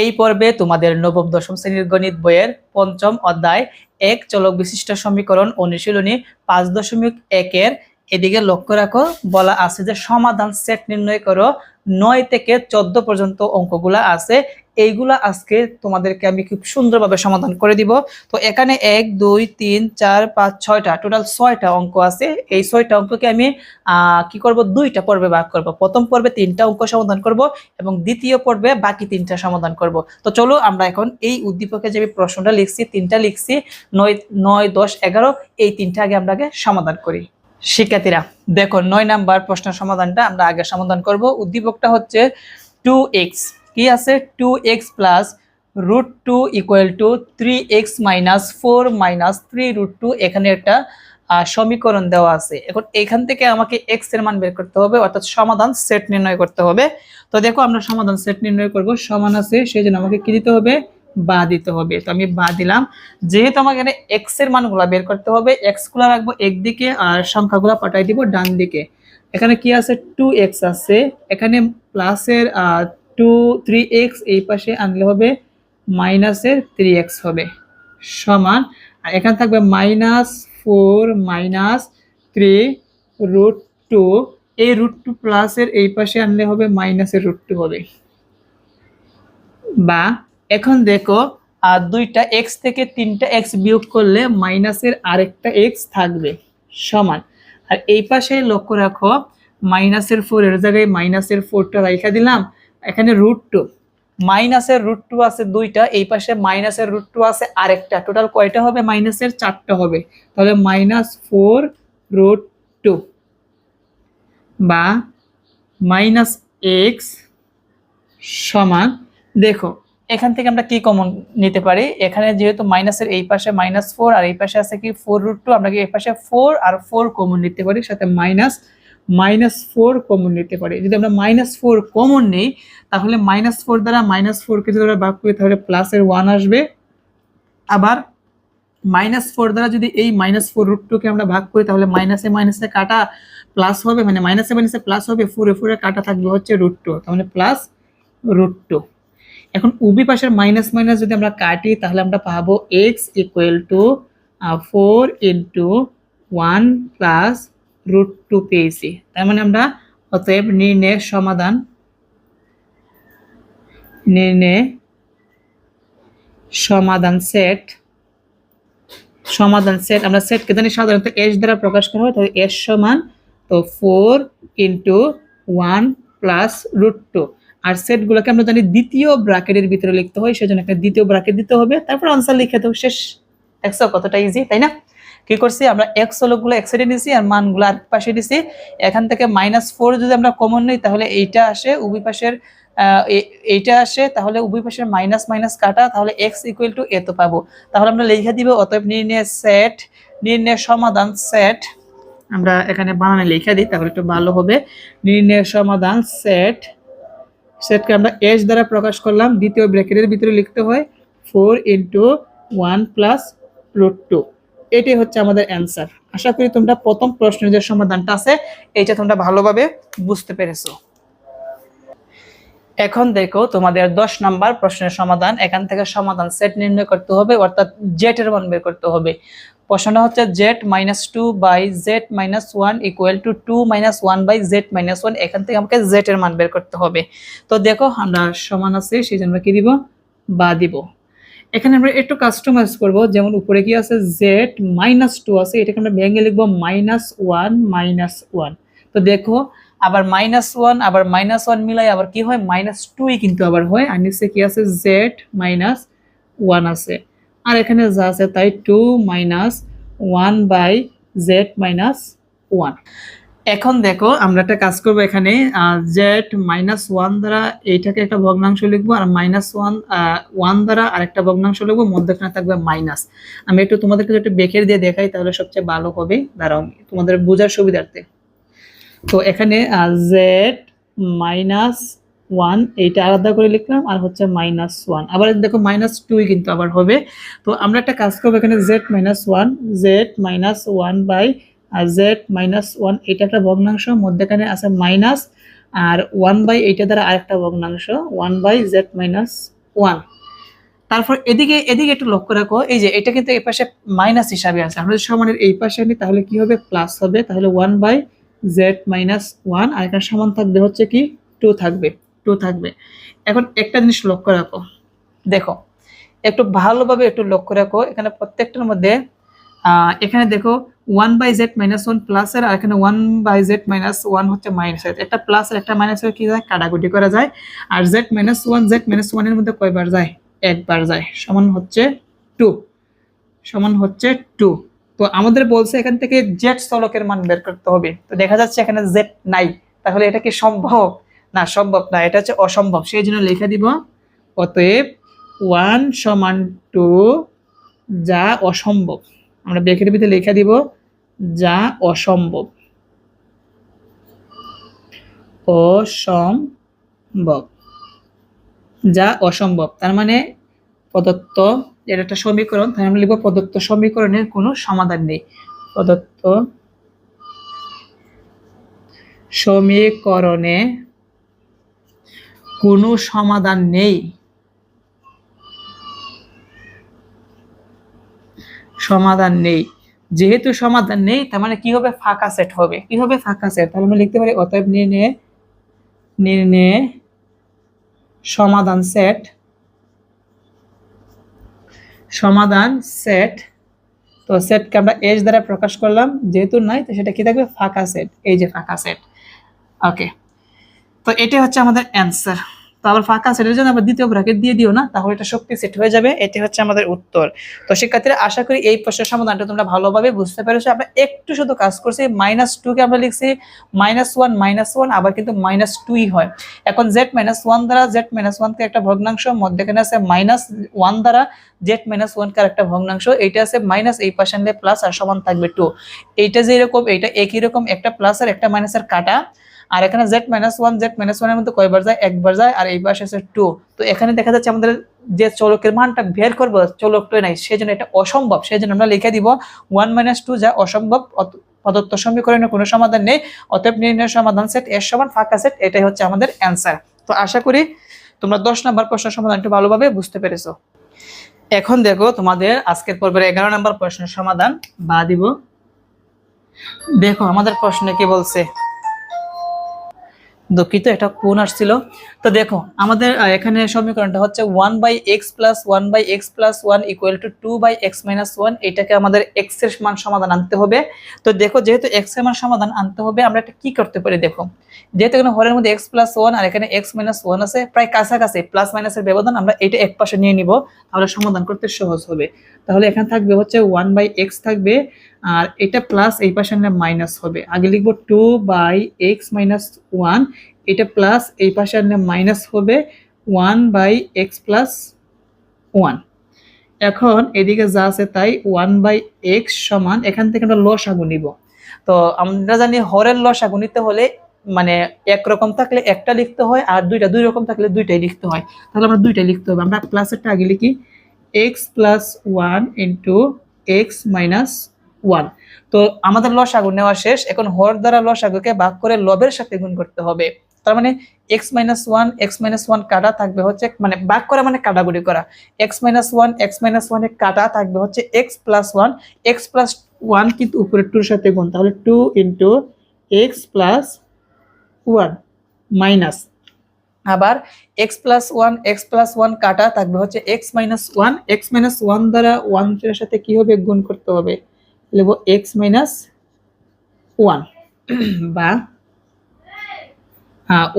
এই পর্বে তোমাদের নবম, দশম শ্রেণির গণিত বইয়ের পঞ্চম অধ্যায় এক চলক বিশিষ্ট সমীকরণ অনুশীলনী পাঁচ দশমিক একের এদিকে লক্ষ্য রাখো, বলা আছে যে সমাধান সেট নির্ণয় করো, নয় থেকে চোদ্দ পর্যন্ত অঙ্কগুলা আছে। এইগুলা আজকে তোমাদেরকে আমি খুব সুন্দরভাবে সমাধান করে দিব। তো এখানে এক, দুই, তিন, চার, পাঁচ, ছয়টা টোটাল ছয়টা অঙ্ক আছে। এই ছয়টা অঙ্ককে আমি কি করব? দুইটা পর্বে ভাগ করব। প্রথম পর্বে তিনটা অঙ্ক সমাধান করব এবং দ্বিতীয় পর্বে বাকি তিনটা সমাধান করব। তো চলো আমরা এখন এই উদ্দীপকে যে আমি প্রশ্নটা লিখছি, তিনটা লিখছি, নয় নয়, দশ, এগারো, এই তিনটা আগে আমরা আগে সমাধান করি। শিক্ষার্থীরা, দেখো, নয় নাম্বার প্রশ্নের সমাধানটা আমরা আগে সমাধান করব। উদ্দীপকটা হচ্ছে টু এক্স কি আছে? Two X plus root two equal to three X minus four minus three root two এখানে একটা সমীকরণ দেওয়া আছে। এখন এখান থেকে আমাকে এক্সের মান বের করতে হবে, অর্থাৎ সমাধান সেট নির্ণয় করতে হবে। তো দেখো আমরা সমাধান সেট নির্ণয় করব, সমান আছে সেই জন্য আমাকে কি দিতে হবে? বা দিতে হবে। তো আমি বা দিলাম। যেহেতু আমাকে এখানে এক্সের মানগুলা বের করতে হবে এক্সগুলা রাখব একদিকে আর সংখ্যাগুলা পাঠাই দিব ডান দিকে এখানে কি আছে? টু এক্স আছে। এখানে প্লাসের টু থ্রি এক্স এই পাশে আনলে হবে মাইনাসের থ্রি এক্স হবে। সমান, আর এখানে থাকবে minus four minus three root two এই রুট টু প্লাসের এই পাশে আনলে হবে মাইনাসের রুট টু হবে। বা এখন দেখো, আর দুইটা এক্স থেকে তিনটা এক্স বিয়োগ করলে মাইনাসের আরেকটা এক্স থাকবে। সমান, আর এই পাশে লক্ষ্য রাখো মাইনাসের ফোর এর জায়গায় মাইনাসের ফোরটা রাইখা দিলাম এখানে রুট টু মাইনাসের রুট টু আছে দুইটা, এই পাশে মাইনাসের রুট টু আছে আরেকটা। টোটাল কয়টা হবে? মাইনাসের চারটা হবে। তাহলে মাইনাস ফোর রুট টু বা মাইনাস এক্স সমান, দেখো, এখান থেকে আমরা কি কমন নিতে পারি? এখানে যেহেতু মাইনাসের এই পাশে মাইনাস ফোর আর এই পাশে আছে কি ফোর রুট টু আমরা কি এই পাশে ফোর আর ফোর কমন নিতে পারি? সাথে মাইনাস মাইনাস ফোর কমন নিতে পারি। যদি আমরা মাইনাস ফোর কমন নিই, তাহলে মাইনাস ফোর দ্বারা মাইনাস ফোরকে যদি আমরা ভাগ করি, তাহলে প্লাসের ওয়ান আসবে। আবার মাইনাস ফোর দ্বারা যদি এই মাইনাস ফোর রুট টুকে আমরা ভাগ করি, তাহলে মাইনাসে মাইনাসে কাটা প্লাস হবে মানে মাইনাসে মাইনাসে প্লাস হবে ফোরে ফোরে কাটা থাকবে হচ্ছে রুট টু তাহলে প্লাস রুট টু এখন উবি পাশের মাইনাস মাইনাস যদি আমরা কাটি, তাহলে আমরা পাবো X equal to four into one plus root two পেয়েছি। তার মানে আমরা অতএব নির্ণয়ের সমাধান নির্ণয় সমাধান সেট সমাধান সেট আমরা সেটকে জানি সাধারণত এস দ্বারা প্রকাশ করা হয়, তাহলে এস সমান তো four into one plus root two আর সেটগুলোকে আমরা জানি দ্বিতীয় ব্র্যাকেটের ভিতরে লিখতে হয়, সেজন্য একটা দ্বিতীয় ব্র্যাকেট দিতে হবে, তারপর আনসার লিখে দেবো। শেষ। একশো কতটা ইজি তাই না? কি করছি? আমরা এক্স হলোগুলো এক সাইডে নিছি আর মানগুলো আর পাশে দিছি এখান থেকে মাইনাস ফোর যদি আমরা কমন নিই, তাহলে এইটা আসে উভয় পাশের এইটা আসে, তাহলে উভয় পাশের মাইনাস মাইনাস কাটা, তাহলে এক্স ইকুয়াল টু এত পাবো। তাহলে আমরা লিখে দিব, অতএব নির্ণয় সেট নির্ণয় সমাধান সেট আমরা এখানে বানানে লিখে দিই, তাহলে একটু ভালো হবে। নির্ণয় সমাধান সেট সেটকে আমরা এস দ্বারা প্রকাশ করলাম, দ্বিতীয় ব্র্যাকেটের ভিতরে লিখতে হয় four into one plus root two এটাই হচ্ছে আমাদের অ্যান্সার আশা করি তোমরা প্রথম প্রশ্নের যে সমাধানটা আছে, এইটা তোমরা ভালোভাবে বুঝতে পেরেছ। এখন দেখো তোমাদের দশ নাম্বার প্রশ্নের সমাধান। এখান থেকে সমাধান সেট নির্ণয় করতে হবে, অর্থাৎ জেট এর মান বের করতে হবে। প্রশ্নটা হচ্ছে Z minus two by Z minus one equal to two minus one by Z minus one এখান থেকে আমাকে জেড এর মান বের করতে হবে। তো দেখো আমরা সমান আছে সেই জন্য কি দিব? বা দিব। এখানে আমরা একটু কাস্টমাইজ করব, যেমন উপরে কি আছে? জেড মাইনাস টু আছে, এটাকে আমরা ভেঙে লিখব মাইনাস ওয়ান মাইনাস ওয়ান তো দেখো, আবার মাইনাস ওয়ান আবার মাইনাস ওয়ান মিলাই আবার কি হয়? মাইনাস টুই কিন্তু আবার হয়। আর নিচে কি আছে? জেড মাইনাস ওয়ান আছে। আর এখানে যা আছে তাই two minus one by Z minus one এখন দেখো, আমরা একটা কাজ করব এখানে জেড মাইনাস ওয়ান দ্বারা এইটাকে একটা ভগ্নাংশ লিখব আর মাইনাস ওয়ান ওয়ান দ্বারা আরেকটা ভগ্নাংশ লিখব, মধ্যখানে থাকবে মাইনাস আমি একটু তোমাদেরকে একটু বেকের দিয়ে দেখাই, তাহলে সবচেয়ে ভালো হবে। দাঁড়াও, তোমাদের বোঝার সুবিধার্থে। তো এখানে জেড মাইনাস ওয়ান এইটা আলাদা করে লিখলাম, আর হচ্ছে মাইনাস ওয়ান আবার দেখো মাইনাস টুই কিন্তু আবার হবে। তো আমরা একটা কাজ করব এখানে z minus one z minus one by z minus one এটা একটা ভগ্নাংশ, মধ্যেখানে আছে মাইনাস আর ওয়ান বাই এইটা দ্বারা আরেকটা ভগ্নাংশ one by z minus one তারপর এদিকে এদিকে একটু লক্ষ্য রাখো, এই যে এটা কিন্তু এই পাশে মাইনাস হিসাবে আছে। আমরা যদি সমানের এই পাশে আনি, তাহলে কি হবে? প্লাস হবে। তাহলে one by z minus one আর এখানে সমান থাকবে হচ্ছে কি? টু থাকবে টু থাকবে। এখন একটা জিনিস লক্ষ্য রাখো। দেখো, একটু ভালোভাবে একটু লক্ষ্য রাখো। এখানে প্রত্যেকটার মধ্যে এখানে দেখো one by z minus one প্লাসের আর এখানে one by z minus one হচ্ছে মাইনাসের একটা প্লাস একটা মাইনাসের কি যায়? কাটাকুটি করা যায়। আর z minus one z minus ওয়ানের মধ্যে কয়বার যায়? একবার যায়। সমান হচ্ছে টু সমান হচ্ছে টু তো আমাদের বলছে এখান থেকে জেড চলকের মান বের করতে হবে। তো দেখা যাচ্ছে এখানে জেড নাই। তাহলে এটা কি সম্ভব? না সম্ভব না। এটা হচ্ছে অসম্ভব। সেই জন্য লিখে দিব। অতএব ওয়ান সমান টু যা অসম্ভব। আমরা ব্রেকের ভিতরে লিখে দিব, যা অসম্ভব। অসম্ভব। যা অসম্ভব। তার মানে প্রদত্ত এটা একটা সমীকরণ তাহলে আমরা লিখব প্রদত্ত সমীকরণের কোনো সমাধান নেই। প্রদত্ত সমীকরণে কোনো সমাধান নেই। সমাধান নেই। যেহেতু সমাধান নেই, তার মানে কি হবে ফাঁকা সেট হবে? কি হবে ফাঁকা সেট তাহলে আমরা লিখতে পারি অতএব নির্ণয়ে নির্ণয়ে সমাধান সেট সমাধান সেট তো সেটকে আমরা এজ দ্বারা প্রকাশ করলাম, যেহেতু নাই, তো সেটা কি থাকবে? ফাঁকা সেট এই যে ফাঁকা সেট ওকে তো এটা হচ্ছে আমাদের অ্যান্সার তো আবার ফাঁকা সেটের জন্য আবার দ্বিতীয় ব্র্যাকেট দিয়ে দিও না, তাহলে এটা শক্তি সেট হয়ে যাবে, এটি হচ্ছে আমাদের উত্তর। তো শিক্ষার্থীরা, আশা করি এই প্রশ্নের সমাধানটা তোমরা ভালোভাবে বুঝতে পেরেছ। আমরা একটু শুধু কাজ করছি মাইনাস টুকে আমরা লিখছি মাইনাস ওয়ান মাইনাস ওয়ান আবার কিন্তু মাইনাস টুই হয়। এখন জেড মাইনাস ওয়ান দ্বারা জেড মাইনাস ওয়ানকে একটা ভগ্নাংশ, মধ্যেখানে আছে মাইনাস ওয়ান দ্বারা জেড মাইনাস ওয়ানকে একটা ভগ্নাংশ, এইটা আছে মাইনাস এই আনলে প্লাস আর সমান থাকবে টু এইটা যে এরকম এইটা একই রকম, একটা প্লাস আর একটা মাইনাসের কাটা। আর এখানে z minus one z minus ওয়ানের মধ্যে কয়বার যায়? একবার যায় আর এই পাশে টু তো এখানে দেখা যাচ্ছে আমাদের যে চলকের মানটা বের করব চলকটা নাই সেই জন্য এটা অসম্ভব। সেই জন্য আমরা লিখে দিব ওয়ান মাইনাস টু যা অসম্ভব প্রদত্ত সমীকরণের কোনো সমাধান নেই। অতএব নির্ণয় সমাধান সেট এর সমান ফাঁকা সেট এটাই হচ্ছে আমাদের অ্যান্সার তো আশা করি তোমরা দশ নম্বর প্রশ্নের সমাধানটা ভালোভাবে বুঝতে পেরেছ। এখন দেখো তোমাদের আজকের পর্বের এগারো নম্বর প্রশ্নের সমাধান, বা দিব। দেখো আমাদের প্রশ্নে কি বলছে? দুঃখিত, এটা কোন আসছিল তো দেখো, আমাদের এখানে সমীকরণটা হচ্ছে one by x plus one by x plus one equal to two by x minus one এটাকে আমাদের এক্সের মান সমাধান আনতে হবে। তো দেখো, যেহেতু এক্সের মান সমাধান আনতে হবে, আমরা এটা কি করতে পারি দেখো? যেহেতু এখানে হরের মধ্যে এক্স প্লাস ওয়ান আর এখানে এক্স মাইনাস ওয়ান আছে, প্রায় কাছাকাছি প্লাস মাইনাসের ব্যবধান আমরা এটা এক পাশে নিয়ে নিব, তাহলে সমাধান করতে সহজ হবে। তাহলে এখানে থাকবে হচ্ছে ওয়ান বাই এক্স থাকবে আর এটা প্লাস এই পাশে আনলে মাইনাস হবে। আগে লিখব two by x minus one এটা প্লাস এই পাশে আনলে মাইনাস হবে one by x plus one এখন এদিকে যা আছে তাই ওয়ান বাই এক্স সমান, এখান থেকে আমরা লসাগু নিব। তো আমরা জানি হরের লস লসাগু নিতে হলে মানে একরকম থাকলে একটা লিখতে হয় আর দুইটা, দুই রকম থাকলে দুইটাই লিখতে হয়। তাহলে আমরা দুইটাই লিখতে হবে। আমরা প্লাসেরটা আগে লিখি x plus one into x minus one তো আমাদের লসাগু নেওয়া শেষ। এখন হর দ্বারা লসাগুকে ভাগ করে লবের সাথে গুণ করতে হবে। তার মানে x minus one x minus one কাটা থাকবে হচ্ছে মানে ভাগ করা মানে কাটাকুটি করা। X minus one x minus ওয়ানে কাটা থাকবে হচ্ছে x plus one x plus one কিন্তু উপরে টুর সাথে গুণ। তাহলে two into x plus one minus আবার x plus one x plus one কাটা থাকবে হচ্ছে x minus one x minus one দ্বারা ওয়ানের সাথে কি হবে? গুণ করতে হবে। লিখব এক্স মাইনাস ওয়ান। বা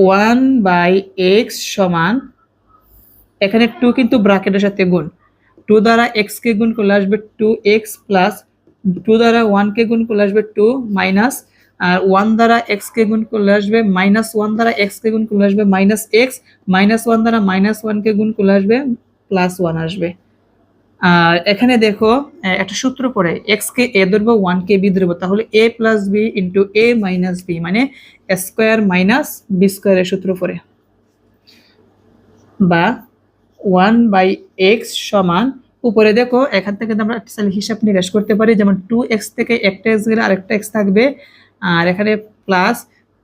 ওয়ান বাই এক্স সমান, এখানে টু কিন্তু ব্রাকেটের সাথে গুণ। টু দ্বারা এক্স কে গুণ করলে আসবে টু এক্স প্লাস টু দ্বারা ওয়ান কে গুণ করলে আসবে টু মাইনাস আর ওয়ান দ্বারা এক্স কে গুণ করলে আসবে মাইনাস ওয়ান দ্বারা এক্স কে গুণ করলে আসবে মাইনাস এক্স মাইনাস ওয়ান দ্বারা মাইনাস ওয়ান কে গুণ করলে আসবে প্লাস ওয়ান আসবে। আর এখানে দেখো একটা সূত্র পড়ে এক্স কে এ ধরবো ওয়ান কে বি ধরবো, তাহলে a plus b into a minus b মানে স্কোয়ার মাইনাস বি স্কোয়ারের সূত্র পড়ে। বা ওয়ান বাই এক্স সমান, উপরে দেখো, এখান থেকে আমরা একটা হিসাব নিকাশ করতে পারি, যেমন টু এক্স থেকে একটা এক্স গেলে আরেকটা এক্স থাকবে, আর এখানে প্লাস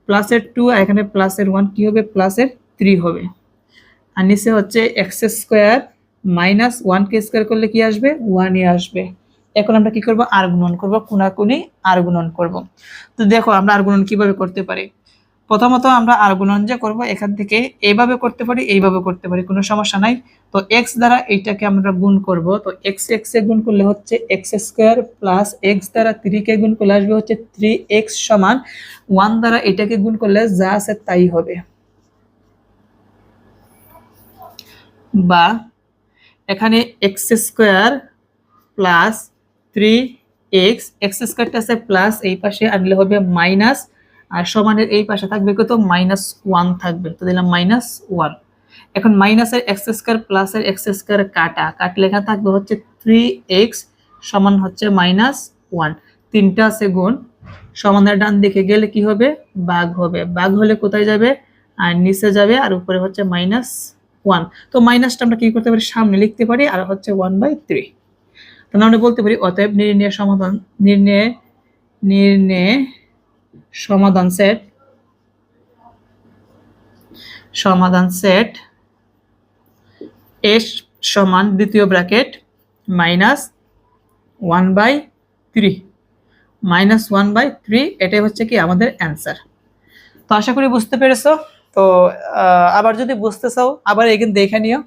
প্লাসের টু আর এখানে প্লাসের ওয়ান কি হবে? প্লাসের থ্রি হবে। আর নিচে হচ্ছে এক্স স্কোয়ার মাইনাস ওয়ান কে স্কোয়ার করলে কি আসবে? ওয়ানই আসবে। এখন আমরা কি করব? আর গুণন করব কোনাকুনি আর গুণন করব। তো দেখো, আমরা আর গুণন কীভাবে করতে পারি? প্রথমত আমরা আর গুণন যে করব, এখান থেকে এইভাবে করতে পারি, এইভাবে করতে পারি, কোনো সমস্যা নাই। তো এক্স দ্বারা এইটাকে আমরা গুণ করব। তো এক্স এক্স এ গুণ করলে হচ্ছে এক্স স্কোয়ার প্লাস এক্স দ্বারা থ্রি কে গুণ করলে আসবে হচ্ছে থ্রি এক্স সমান ওয়ান দ্বারা এটাকে গুণ করলে যা আছে তাই হবে। বা এখানে x square plus three x x স্কোয়ারটা আছে প্লাস এই পাশে আনলে হবে মাইনাস আর সমানের এই পাশে থাকবে কত? মাইনাস ওয়ান থাকবে। তো দিলাম মাইনাস ওয়ান এখন মাইনাসের এক্স স্কোয়ার প্লাসের এক্স স্কোয়ার কাটা। কাট লেখা থাকবে হচ্ছে থ্রি এক্স সমান হচ্ছে মাইনাস ওয়ান তিনটা আছে গুণ। সমানের ডান দিকে গেলে কি হবে? বাঘ হবে। বাঘ হলে কোথায় যাবে? আর নিচে যাবে, আর উপরে হচ্ছে মাইনাস ওয়ান তো মাইনাসটা আমরা কি করতে পারি? সামনে লিখতে পারি, আর হচ্ছে ওয়ান বাই থ্রি তাহলে আমরা বলতে পারি, অতএব নির্ণয় সমাধান, নির্ণয় নির্ণয় সমাধান সেট সমাধান সেট এস সমান দ্বিতীয় bracket minus one by three minus one by three এটাই হচ্ছে কি আমাদের অ্যান্সার তো আশা করি বুঝতে পেরেছ? তো আবার যদি বুঝতে চাও আবার এখানে দেখে নিও।